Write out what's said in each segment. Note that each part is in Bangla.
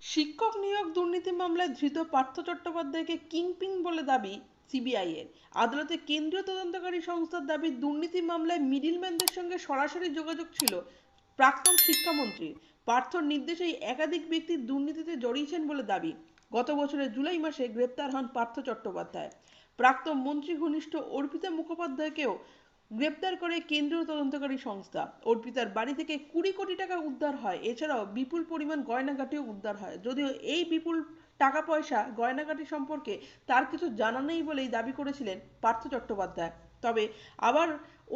শিক্ষক নিয়োগ দুর্নীতি মামলায় ধৃত পার্থ চট্টোপাধ্যায়কে কিংপিং বলে দাবি সিবিআই এর আদালতে কেন্দ্রীয় তদন্তকারী সংস্থার দাবি, দুর্নীতি মামলায় মিডিলম্যানদের সঙ্গে সরাসরি যোগাযোগ ছিল প্রাক্তন শিক্ষামন্ত্রীর পার্থর নির্দেশেই একাধিক ব্যক্তি দুর্নীতিতে জড়িয়েছেন বলে দাবি। গত বছরের জুলাই মাসে গ্রেপ্তার হন পার্থ চট্টোপাধ্যায়। প্রাক্তন মন্ত্রী ঘনিষ্ঠ অর্পিতা মুখোপাধ্যায়কেও গ্রেপ্তার করে কেন্দ্রীয় তদন্তকারী সংস্থা। অর্পিতার বাড়ি থেকে কুড়ি কোটি টাকা উদ্ধার হয়। এছাড়াও বিপুল পরিমাণ গয়নাগাটিও উদ্ধার হয়। যদিও এই বিপুল টাকা পয়সা গয়নাগাটি সম্পর্কে তার কিছু জানা নেই বলেই দাবি করেছিলেন পার্থ চট্টোপাধ্যায়। তবে আবার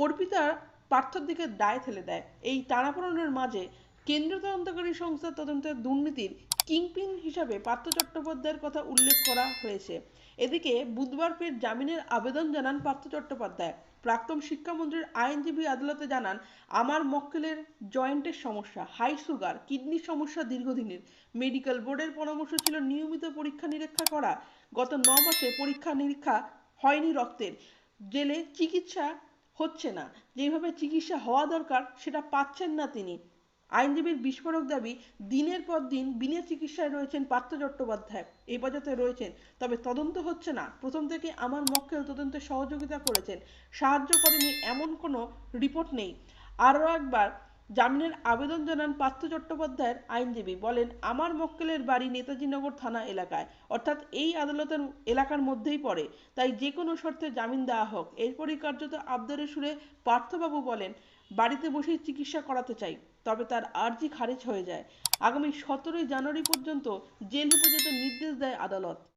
অর্পিতা পার্থর দিকে দায় ঠেলে দেয়। এই টানাপোড়েনের মাঝে কেন্দ্রীয় তদন্তকারী সংস্থার তদন্তের দুর্নীতির কিংপিন হিসাবে পার্থ চট্টোপাধ্যায়ের কথা উল্লেখ করা হয়েছে। এদিকে বুধবার ফের জামিনের আবেদন জানান পার্থ চট্টোপাধ্যায়। প্রাক্তন শিক্ষামন্ত্রীর আইনজীবী আদালতে জানান, আমার মক্কেলের জয়েন্টের সমস্যা, হাই সুগার, কিডনির সমস্যা দীর্ঘদিনের। মেডিকেল বোর্ডের পরামর্শ ছিল নিয়মিত পরীক্ষা নিরীক্ষা করা। গত ন মাসে পরীক্ষা নিরীক্ষা হয়নি রক্তের। জেলে চিকিৎসা হচ্ছে না। যেভাবে চিকিৎসা হওয়া দরকার, সেটা পাচ্ছেন না তিনি। আইনজীবীর বিস্ফোরক দাবি, দিনের পর দিন বিনা চিকিৎসায় রয়েছেন পার্থ চট্টোপাধ্যায়। হেফাজতে রয়েছেন। তবে তদন্ত হচ্ছে না। প্রথম থেকে আমার মক্কেল তদন্তে সহযোগিতা করেছেন। সাহায্য করেনি এমন কোনো রিপোর্ট নেই। আরও একবার জামিনের আবেদন জানান পার্থ চট্টোপাধ্যায়ের আইনজীবী। বলেন, আমার মক্কেলের বাড়ি নেতাজিনগর থানা এলাকায়। অর্থাৎ এই আদালতের এলাকার মধ্যেই পড়ে। তাই যে কোনো শর্তে জামিন দেওয়া হোক। এরপরই কার্যত আবদারের সুরে পার্থবাবু বলেন, বাড়িতে বসেই চিকিৎসা করাতে চাই। তবে তার আর্জি খারিজ হয়ে যায়। আগামী সতেরোই জানুয়ারি পর্যন্ত জেল হেফাজতের নির্দেশ দেয় আদালত।